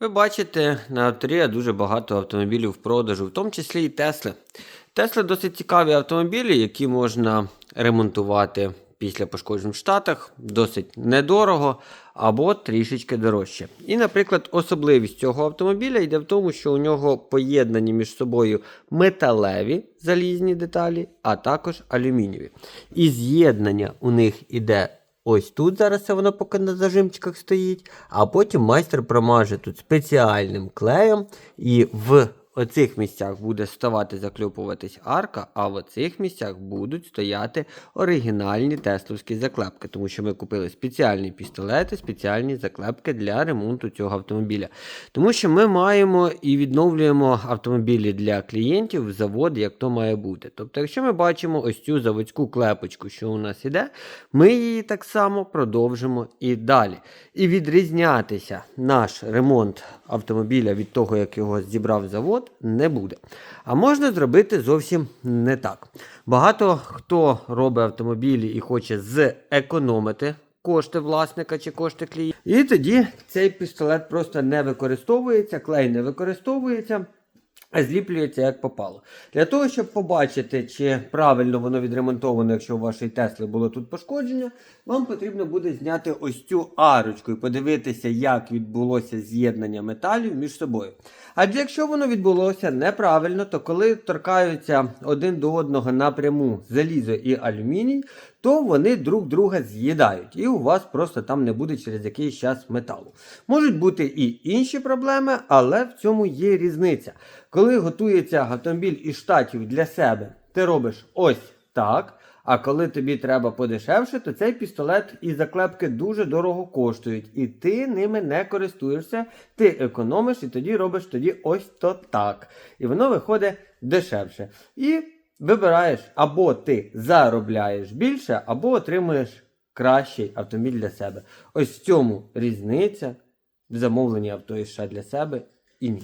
Ви бачите, на авторія дуже багато автомобілів в продажу, в тому числі і Тесли. Тесли досить цікаві автомобілі, які можна ремонтувати після пошкоджень в Штатах досить недорого або трішечки дорожче. І, наприклад, особливість цього автомобіля йде в тому, що у нього поєднані між собою металеві залізні деталі, а також алюмінієві. І з'єднання у них іде Ось тут зараз це воно поки на зажимчиках стоїть, а потім майстер промаже тут спеціальним клеєм, і в оцих місцях буде ставати закльопуватись арка, а в оцих місцях будуть стояти оригінальні тесловські заклепки, тому що ми купили спеціальні пістолети, спеціальні заклепки для ремонту цього автомобіля. Тому що ми маємо і відновлюємо автомобілі для клієнтів в завод, як то має бути. Тобто, якщо ми бачимо ось цю заводську клепочку, що у нас іде, ми її так само продовжимо і далі. І відрізнятися наш ремонт автомобіля від того, як його зібрав завод, не буде. А можна зробити зовсім не так. Багато хто робить автомобілі і хоче зекономити кошти власника чи кошти клієнта. І тоді цей пістолет просто не використовується, клей не використовується. Зліплюється як попало. Для того, щоб побачити, чи правильно воно відремонтовано, якщо у вашої Тесли було тут пошкодження, вам потрібно буде зняти ось цю арочку і подивитися, як відбулося з'єднання металів між собою. Адже якщо воно відбулося неправильно, то коли торкаються один до одного напряму залізо і алюміній, то вони друг друга з'їдають, і у вас просто там не буде через якийсь час металу. Можуть бути і інші проблеми, але в цьому є різниця. Коли готується автомобіль із штатів для себе, ти робиш ось так. А коли тобі треба подешевше, то цей пістолет і заклепки дуже дорого коштують. І ти ними не користуєшся, ти економиш і тоді робиш тоді ось то так. І воно виходить дешевше. І вибираєш, або ти заробляєш більше, або отримуєш кращий автомобіль для себе. Ось в цьому різниця в замовленні авто і США для себе і ні.